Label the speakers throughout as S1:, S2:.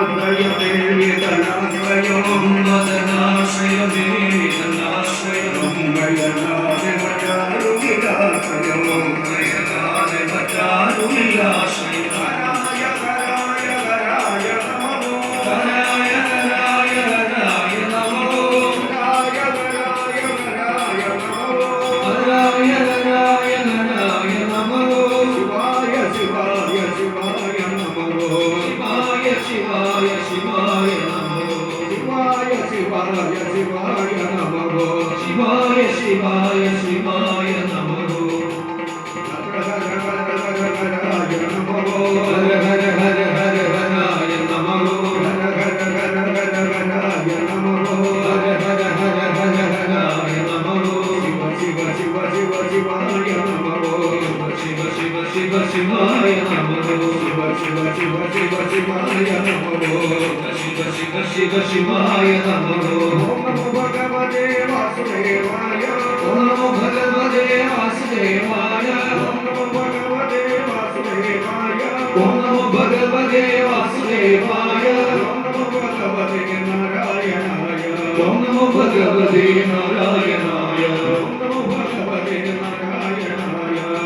S1: मदनादय Shivaya Namaha Shivaya Shivaya Shiva శివాయ నమో శివ శివ శివ శివాయ నమో
S2: భగవతే వాసుదేవాయ
S1: ఓం నమో భగవతే వాసుదేవాయ
S2: భగవతే వాసుదేవాయ
S1: ఓం నమో భగవతే వాసుదేవాయ
S2: భగవతే నారాయణాయ.
S1: ఓం నమో భగవతే నారాయణాయ.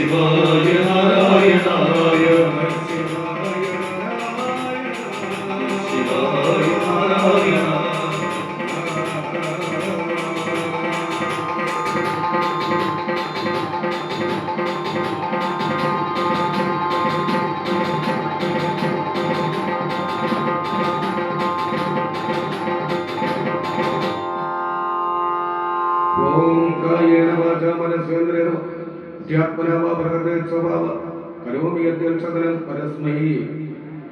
S1: Shiva,
S2: Narayana, Narayana. ഓം കായേന വാചാ മനസ്സേന്ദ്രേണ ധ്യാത്മനാവ പ്രകൃതി സ്വഭാവ കരോമി അധ്യക്ഷതനം പരസ്മൈ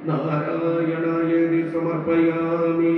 S2: നാരായണായേതി സമർപ്പയാമി.